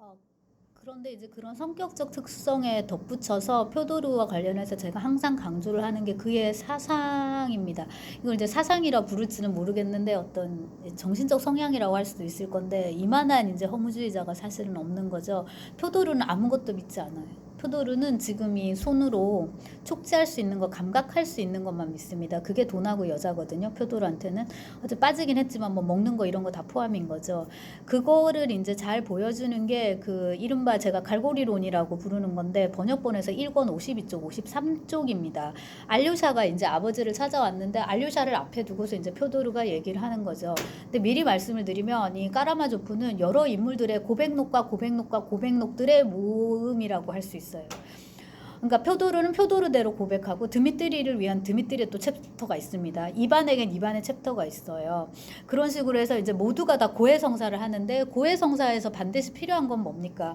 어, 그런데 이제 그런 성격적 특성에 덧붙여서 표도르와 관련해서 제가 항상 강조를 하는 게 그의 사상입니다. 이걸 이제 사상이라 부를지는 모르겠는데 어떤 정신적 성향이라고 할 수도 있을 건데 이만한 이제 허무주의자가 사실은 없는 거죠. 표도르는 아무것도 믿지 않아요. 표도르는 지금 이 손으로 촉지할 수 있는 거, 감각할 수 있는 것만 믿습니다. 그게 돈하고 여자거든요. 표도르한테는 어제 빠지긴 했지만 뭐 먹는 거 이런 거 다 포함인 거죠. 그거를 이제 잘 보여주는 게 그 이른바 제가 갈고리론이라고 부르는 건데 번역본에서 1권 52쪽, 53쪽입니다. 알류샤가 이제 아버지를 찾아왔는데 알류샤를 앞에 두고서 이제 표도르가 얘기를 하는 거죠. 근데 미리 말씀을 드리면 이 까라마조프는 여러 인물들의 고백록과 고백록과 고백록들의 모음이라고 할 수 있 어요. 그러니까 표도르는 표도르대로 고백하고 드미트리를 위한 드미트리의 또 챕터가 있습니다. 이반에겐 이반의 챕터가 있어요. 그런 식으로 해서 이제 모두가 다 고해성사를 하는데 고해성사에서 반드시 필요한 건 뭡니까?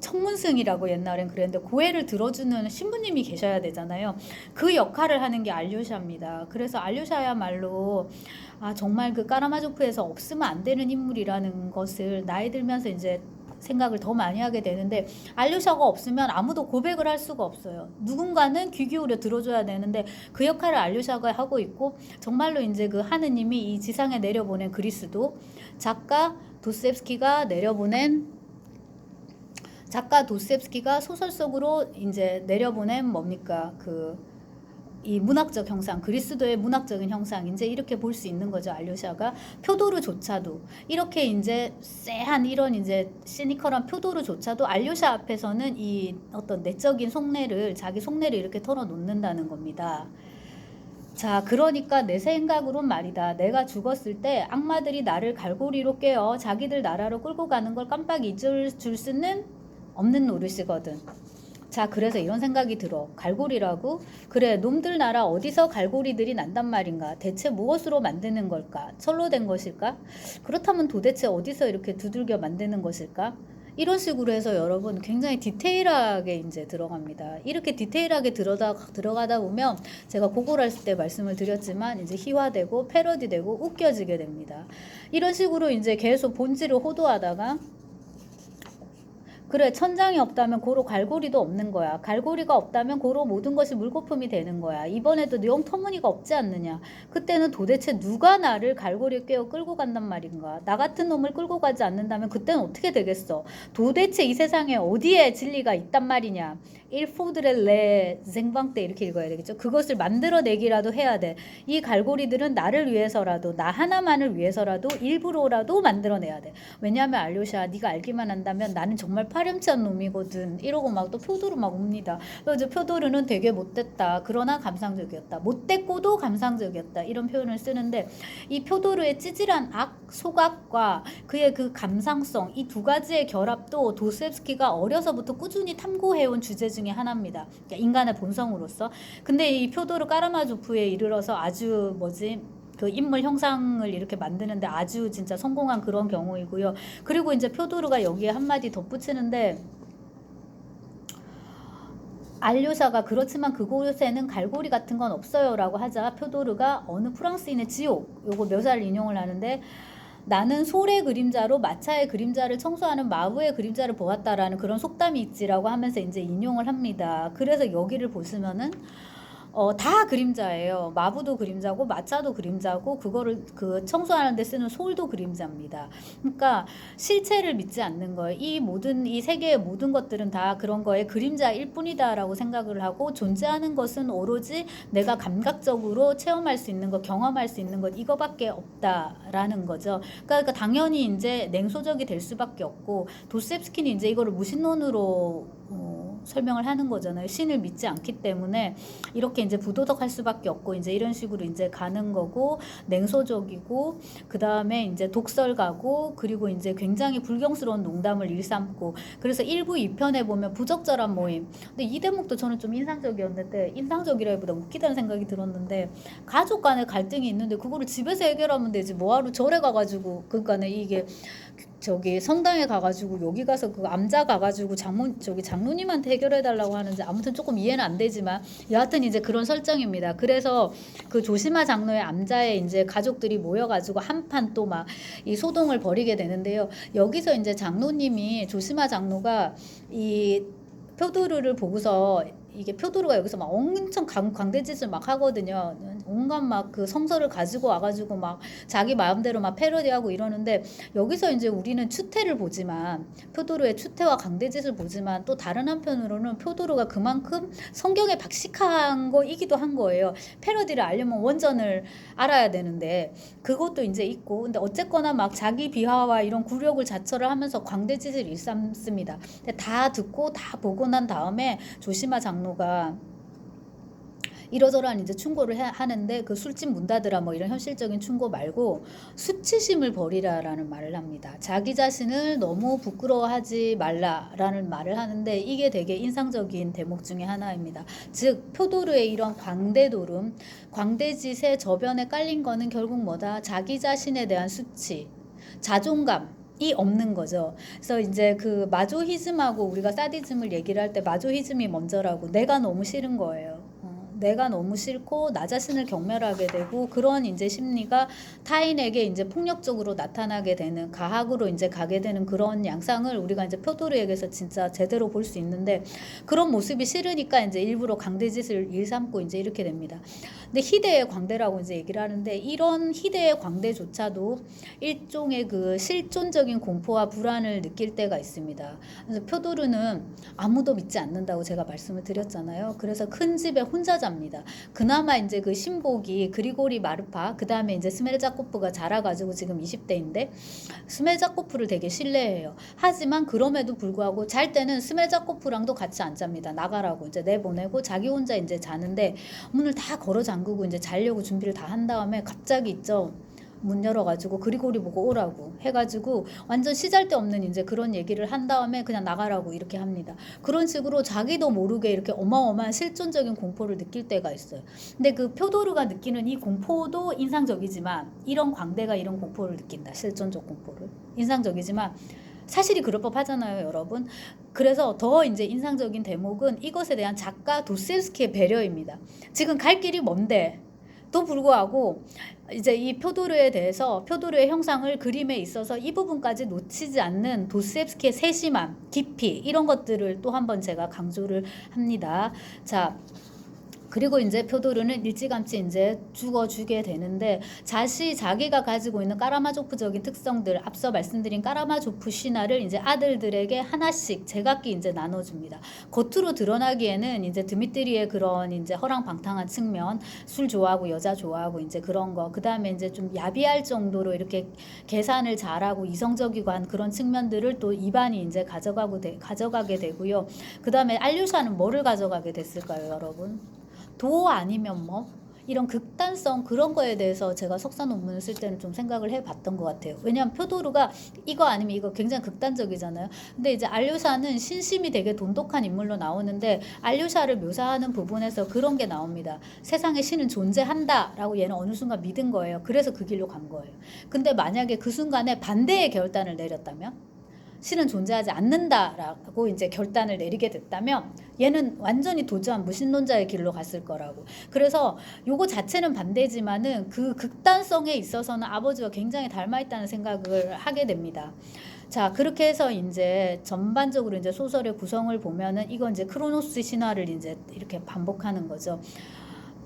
청문승이라고 옛날엔 그랬는데 고해를 들어주는 신부님이 계셔야 되잖아요. 그 역할을 하는 게 알류샤입니다. 그래서 알류샤야말로 아 정말 그 까라마조프에서 없으면 안 되는 인물이라는 것을 나이 들면서 이제 생각을 더 많이 하게 되는데 알류샤가 없으면 아무도 고백을 할 수가 없어요. 누군가는 귀 기울여 들어줘야 되는데 그 역할을 알류샤가 하고 있고 정말로 이제 그 하느님이 이 지상에 내려보낸 그리스도 작가 도스옙스키가 내려보낸 작가 도스옙스키가 소설 속으로 이제 내려보낸 뭡니까 그 이 문학적 형상, 그리스도의 문학적인 형상, 이제 이렇게 볼 수 있는 거죠, 알료샤가. 표도르조차도. 이렇게 이제 쎄한 이런 이제 시니컬한 표도르조차도 알료샤 앞에서는 이 어떤 내적인 속내를, 자기 속내를 이렇게 털어놓는다는 겁니다. 자, 그러니까 내 생각으론 말이다. 내가 죽었을 때 악마들이 나를 갈고리로 깨어 자기들 나라로 끌고 가는 걸 깜빡 잊을 줄 수는 없는 노릇이거든. 자, 그래서 이런 생각이 들어. 갈고리라고? 그래, 놈들 나라 어디서 갈고리들이 난단 말인가? 대체 무엇으로 만드는 걸까? 철로 된 것일까? 그렇다면 도대체 어디서 이렇게 두들겨 만드는 것일까? 이런 식으로 해서 여러분 굉장히 디테일하게 이제 들어갑니다. 이렇게 디테일하게 들어다, 들어가다 보면 제가 고고를 했을 때 말씀을 드렸지만 이제 희화되고 패러디되고 웃겨지게 됩니다. 이런 식으로 이제 계속 본질을 호도하다가 그래 천장이 없다면 고로 갈고리도 없는 거야. 갈고리가 없다면 고로 모든 것이 물거품이 되는 거야. 이번에도 영 터무니가 없지 않느냐. 그때는 도대체 누가 나를 갈고리에 깨어 끌고 간단 말인가. 나 같은 놈을 끌고 가지 않는다면 그때는 어떻게 되겠어. 도대체 이 세상에 어디에 진리가 있단 말이냐. 일포드렐레 생방 때 이렇게 읽어야 되겠죠. 그것을 만들어내기라도 해야 돼. 이 갈고리들은 나를 위해서라도 나 하나만을 위해서라도 일부러라도 만들어내야 돼. 왜냐하면 알료샤 네가 알기만 한다면 나는 정말 파렴치한 놈이거든. 이러고 막 또 표도르 막 옵니다. 그래서 표도르는 되게 못됐다. 그러나 감상적이었다. 못됐고도 감상적이었다. 이런 표현을 쓰는데 이 표도르의 찌질한 악 소각과 그의 그 감상성 이 두 가지의 결합도 도스옙스키가 어려서부터 꾸준히 탐구해온 주제 중에 하나입니다. 그러니까 인간의 본성으로서. 근데 이 표도르 까라마조프에 이르러서 아주 뭐지 그 인물 형상을 이렇게 만드는데 아주 진짜 성공한 그런 경우이고요. 그리고 이제 표도르가 여기에 한마디 덧붙이는데 알료샤가 그렇지만 그곳에는 갈고리 같은 건 없어요라고 하자 표도르가 어느 프랑스인의 지옥 요거 묘사를 인용을 하는데 나는 솔의 그림자로 마차의 그림자를 청소하는 마부의 그림자를 보았다라는 그런 속담이 있지라고 하면서 이제 인용을 합니다. 그래서 여기를 보시면은 어, 다 그림자예요. 마부도 그림자고 마차도 그림자고 그거를 그 청소하는 데 쓰는 솔도 그림자입니다. 그러니까 실체를 믿지 않는 거예요. 이 모든 이 세계의 모든 것들은 다 그런 거에 그림자일 뿐이다라고 생각을 하고 존재하는 것은 오로지 내가 감각적으로 체험할 수 있는 것, 경험할 수 있는 것 이거밖에 없다라는 거죠. 그러니까 당연히 이제 냉소적이 될 수밖에 없고 도스옙스키는 이제 이거를 무신론으로 어, 설명을 하는 거잖아요. 신을 믿지 않기 때문에 이렇게 이제 부도덕할 수밖에 없고 이제 이런 식으로 이제 가는 거고 냉소적이고 그 다음에 이제 독설 가고 그리고 이제 굉장히 불경스러운 농담을 일삼고 그래서 1부 2편에 보면 부적절한 모임. 근데 이 대목도 저는 좀 인상적이었는데 인상적이라기보다 웃기다는 생각이 들었는데 가족 간에 갈등이 있는데 그거를 집에서 해결하면 되지 뭐하러 절에 가가지고 그러니까 이게 저기 성당에 가가지고 여기 가서 그 암자 가가지고 장모 저기 장로님한테 해결해 달라고 하는지 아무튼 조금 이해는 안 되지만 여하튼 이제 그런 설정입니다. 그래서 그 조심하 장로의 암자에 이제 가족들이 모여가지고 한판 또 막 이 소동을 벌이게 되는데요. 여기서 이제 장로님이 조심하 장로가 이 표두루를 보고서 이게 표두루가 여기서 막 엄청 광, 광대짓을 막 하거든요. 온갖 막 그 성서를 가지고 와가지고 막 자기 마음대로 막 패러디하고 이러는데 여기서 이제 우리는 추태를 보지만 표도로의 추태와 강대짓을 보지만 또 다른 한편으로는 표도로가 그만큼 성경에 박식한 거이기도 한 거예요. 패러디를 알려면 원전을 알아야 되는데 그것도 이제 있고 근데 어쨌거나 막 자기 비하와 이런 굴욕을 자처를 하면서 광대짓을 일삼습니다. 다 듣고 다 보고 난 다음에 조심하 장로가 이러저러한 이제 충고를 해, 하는데 그 술집 문 닫으라 뭐 이런 현실적인 충고 말고 수치심을 버리라라는 말을 합니다. 자기 자신을 너무 부끄러워하지 말라라는 말을 하는데 이게 되게 인상적인 대목 중에 하나입니다. 즉 표도르의 이런 광대도름, 광대짓의 저변에 깔린 거는 결국 뭐다? 자기 자신에 대한 수치, 자존감. 이 없는 거죠. 그래서 이제 그 마조히즘하고 우리가 사디즘을 얘기를 할 때 마조히즘이 먼저라고 내가 너무 싫은 거예요. 어, 내가 너무 싫고 나 자신을 경멸하게 되고 그런 이제 심리가 타인에게 이제 폭력적으로 나타나게 되는 가학으로 이제 가게 되는 그런 양상을 우리가 이제 표도르에게서 진짜 제대로 볼 수 있는데 그런 모습이 싫으니까 이제 일부러 강대짓을 일삼고 이제 이렇게 됩니다. 근데 희대의 광대라고 이제 얘기를 하는데 이런 희대의 광대조차도 일종의 그 실존적인 공포와 불안을 느낄 때가 있습니다. 그래서 표도르는 아무도 믿지 않는다고 제가 말씀을 드렸잖아요. 그래서 큰 집에 혼자 잡니다. 그나마 이제 그 신복이 그리고리 마르파 그 다음에 이제 스멜자코프가 자라가지고 지금 20대인데 스멜자코프를 되게 신뢰해요. 하지만 그럼에도 불구하고 잘 때는 스멜자코프랑도 같이 안 잡니다. 나가라고 이제 내보내고 자기 혼자 이제 자는데 문을 다 걸어 잠그고 이제 자려고 준비를 다 한 다음에 갑자기 있죠. 문 열어가지고 그리고리 보고 오라고 해가지고 완전 시잘데 없는 이제 그런 얘기를 한 다음에 그냥 나가라고 이렇게 합니다. 그런 식으로 자기도 모르게 이렇게 어마어마한 실존적인 공포를 느낄 때가 있어요. 근데 그 표도르가 느끼는 이 공포도 인상적이지만 이런 광대가 이런 공포를 느낀다. 실존적 공포를 인상적이지만 사실이 그럴 법 하잖아요, 여러분. 그래서 더 이제 인상적인 대목은 이것에 대한 작가 도스옙스키의 배려입니다. 지금 갈 길이 먼데 또 불구하고 이제 이 표도르에 대해서 표도르의 형상을 그림에 있어서 이 부분까지 놓치지 않는 도스옙스키의 세심함, 깊이 이런 것들을 또 한번 제가 강조를 합니다. 자, 그리고 이제 표도르는 일찌감치 이제 죽어주게 되는데 자시 자기가 가지고 있는 까라마조프적인 특성들 앞서 말씀드린 까라마조프 신화를 이제 아들들에게 하나씩 제각기 이제 나눠줍니다. 겉으로 드러나기에는 이제 드미트리의 그런 이제 허랑방탕한 측면, 술 좋아하고 여자 좋아하고 이제 그런 거, 그 다음에 이제 좀 야비할 정도로 이렇게 계산을 잘하고 이성적이고 한 그런 측면들을 또 이반이 이제 가져가고 되, 가져가게 되고요. 그 다음에 알류샤는 뭐를 가져가게 됐을까요, 여러분? 도 아니면 뭐 이런 극단성 그런 거에 대해서 제가 석사 논문을 쓸 때는 좀 생각을 해봤던 것 같아요. 왜냐하면 표도르가 이거 아니면 이거 굉장히 극단적이잖아요. 근데 이제 알류샤는 신심이 되게 돈독한 인물로 나오는데 알류샤를 묘사하는 부분에서 그런 게 나옵니다. 세상에 신은 존재한다라고 얘는 어느 순간 믿은 거예요. 그래서 그 길로 간 거예요. 근데 만약에 그 순간에 반대의 결단을 내렸다면 신은 존재하지 않는다라고 이제 결단을 내리게 됐다면 얘는 완전히 도저한 무신론자의 길로 갔을 거라고. 그래서 요거 자체는 반대지만은 그 극단성에 있어서는 아버지와 굉장히 닮아 있다는 생각을 하게 됩니다. 자, 그렇게 해서 이제 전반적으로 이제 소설의 구성을 보면은 이건 이제 크로노스 신화를 이제 이렇게 반복하는 거죠.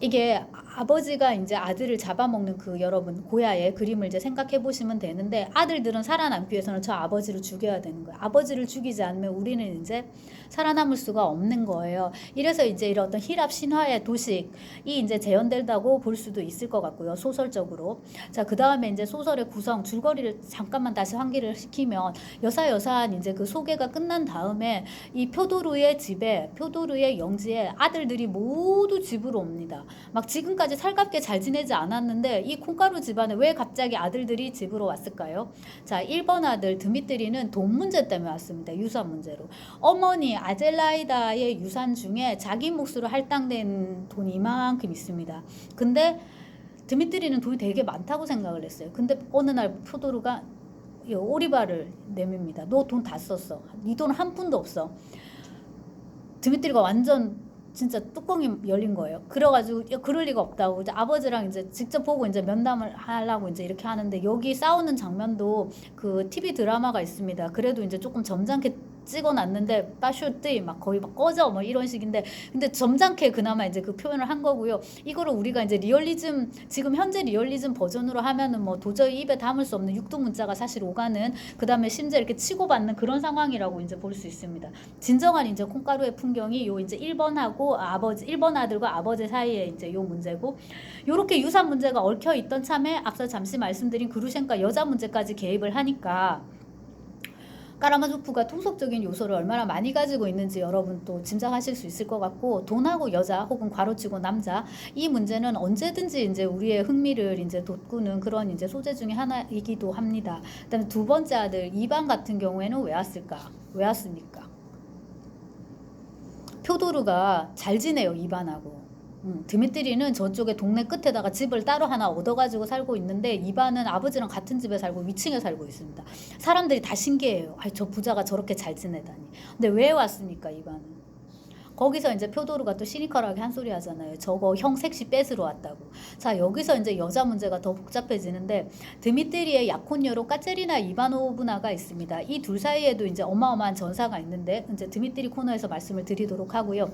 이게 아버지가 이제 아들을 잡아먹는 그 여러분 고야의 그림을 이제 생각해 보시면 되는데 아들들은 살아남기 위해서는 저 아버지를 죽여야 되는 거예요. 아버지를 죽이지 않으면 우리는 이제 살아남을 수가 없는 거예요. 이래서 이제 이런 어떤 히랍 신화의 도식이 이제 재현된다고 볼 수도 있을 것 같고요. 소설적으로. 자, 그 다음에 이제 소설의 구성, 줄거리를 잠깐만 다시 환기를 시키면 여사여사한 이제 그 소개가 끝난 다음에 이 표도르의 집에, 표도르의 영지에 아들들이 모두 집으로 옵니다. 막 지금까지 살갑게 잘 지내지 않았는데 이 콩가루 집안에 왜 갑자기 아들들이 집으로 왔을까요? 자, 1번 아들 드미트리는 돈 문제 때문에 왔습니다. 유산 문제로. 어머니 아젤라이다의 유산 중에 자기 몫으로 할당된 돈이 이만큼 있습니다. 근데 드미트리는 돈이 되게 많다고 생각을 했어요. 근데 어느 날 표도르가 이 오리발을 내밉니다. 너 돈 다 썼어. 네 돈 한 푼도 없어. 드미트리가 완전 진짜 뚜껑이 열린 거예요. 그래가지고 야, 그럴 리가 없다고 이제 아버지랑 이제 직접 보고 이제 면담을 하려고 이제 이렇게 하는데 여기 싸우는 장면도 그 TV 드라마가 있습니다. 그래도 이제 조금 점잖게 찍어놨는데 빠쇼뜨이 막 거의 막 꺼져 뭐 이런 식인데 근데 점잖게 그나마 이제 그 표현을 한 거고요. 이거를 우리가 이제 리얼리즘 지금 현재 리얼리즘 버전으로 하면은 뭐 도저히 입에 담을 수 없는 육두 문자가 사실 오가는 그 다음에 심지어 이렇게 치고받는 그런 상황이라고 이제 볼 수 있습니다. 진정한 이제 콩가루의 풍경이 요 이제 1번하고 아버지 1번 아들과 아버지 사이에 이제 요 문제고 요렇게 유산 문제가 얽혀 있던 참에 앞서 잠시 말씀드린 그루셴카 여자 문제까지 개입을 하니까 까라마조프가 통속적인 요소를 얼마나 많이 가지고 있는지 여러분 또 짐작하실 수 있을 것 같고 돈하고 여자 혹은 괄호치고 남자 이 문제는 언제든지 이제 우리의 흥미를 이제 돋구는 그런 이제 소재 중에 하나이기도 합니다. 그다음에 두 번째 아들 이반 같은 경우에는 왜 왔을까? 왜 왔습니까? 표도르가 잘 지내요 이반하고. 음, 드미트리는 저쪽에 동네 끝에다가 집을 따로 하나 얻어가지고 살고 있는데 이반은 아버지랑 같은 집에 살고 위층에 살고 있습니다. 사람들이 다 신기해요. 아, 저 부자가 저렇게 잘 지내다니. 근데 왜 왔습니까 이반은? 거기서 이제 표도르가 또 시니컬하게 한 소리 하잖아요. 저거 형 색시 뺏으러 왔다고. 자, 여기서 이제 여자 문제가 더 복잡해지는데 드미트리의 약혼녀로 까체리나 이바노브나가 있습니다. 이 둘 사이에도 이제 어마어마한 전사가 있는데 이제 드미트리 코너에서 말씀을 드리도록 하고요.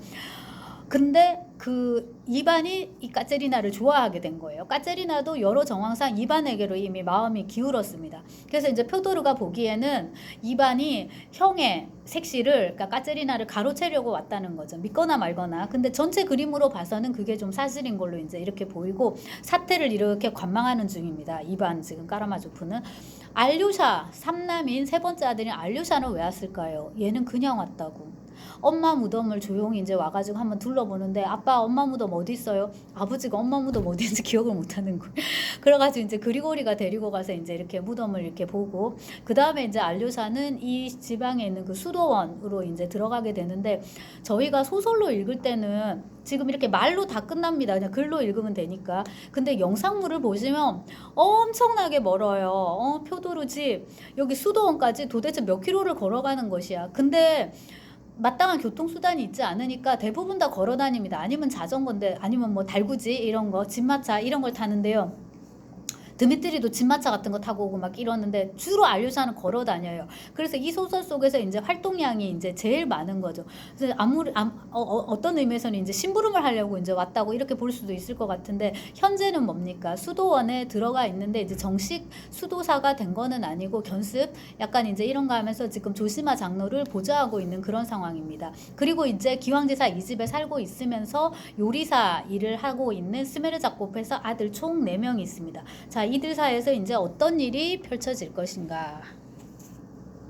근데 그 이반이 이 까체리나를 좋아하게 된 거예요. 까체리나도 여러 정황상 이반에게로 이미 마음이 기울었습니다. 그래서 이제 표도르가 보기에는 이반이 형의 색시를 그러니까 까체리나를 가로채려고 왔다는 거죠. 믿거나 말거나. 근데 전체 그림으로 봐서는 그게 좀 사실인 걸로 이제 이렇게 보이고 사태를 이렇게 관망하는 중입니다. 이반 지금 까라마조프는 알류샤 삼남인 세 번째 아들인 알류샤는 왜 왔을까요? 얘는 그냥 왔다고. 엄마 무덤을 조용히 이제 와가지고 한번 둘러보는데 아빠 엄마 무덤 어디 있어요? 아버지가 엄마 무덤 어디 있는지 기억을 못하는 거예요. 그래가지고 이제 그리고리가 데리고 가서 이제 이렇게 무덤을 이렇게 보고 그 다음에 이제 알류샤는 이 지방에 있는 그 수도원으로 이제 들어가게 되는데 저희가 소설로 읽을 때는 지금 이렇게 말로 다 끝납니다. 그냥 글로 읽으면 되니까. 근데 영상물을 보시면 엄청나게 멀어요. 어, 표도르 집 여기 수도원까지 도대체 몇 킬로를 걸어가는 것이야. 근데 마땅한 교통수단이 있지 않으니까 대부분 다 걸어 다닙니다. 아니면 자전거인데 아니면 뭐 달구지 이런 거, 집마차 이런 걸 타는데요. 드미트리도 집마차 같은 거 타고 오고 막 이러는데 주로 알류샤는 걸어 다녀요. 그래서 이 소설 속에서 이제 활동량이 이제 제일 많은 거죠. 그래서 아무리 아, 어, 어, 떤 의미에서는 이제 심부름을 하려고 이제 왔다고 이렇게 볼 수도 있을 것 같은데 현재는 뭡니까? 수도원에 들어가 있는데 이제 정식 수도사가 된 거는 아니고 견습 약간 이제 이런 거 하면서 지금 조시마 장로를 보좌하고 있는 그런 상황입니다. 그리고 이제 기왕지사 이 집에 살고 있으면서 요리사 일을 하고 있는 스메르 자코프에서 아들 총 4명이 있습니다. 자, 이들 사이에서 이제 어떤 일이 펼쳐질 것인가.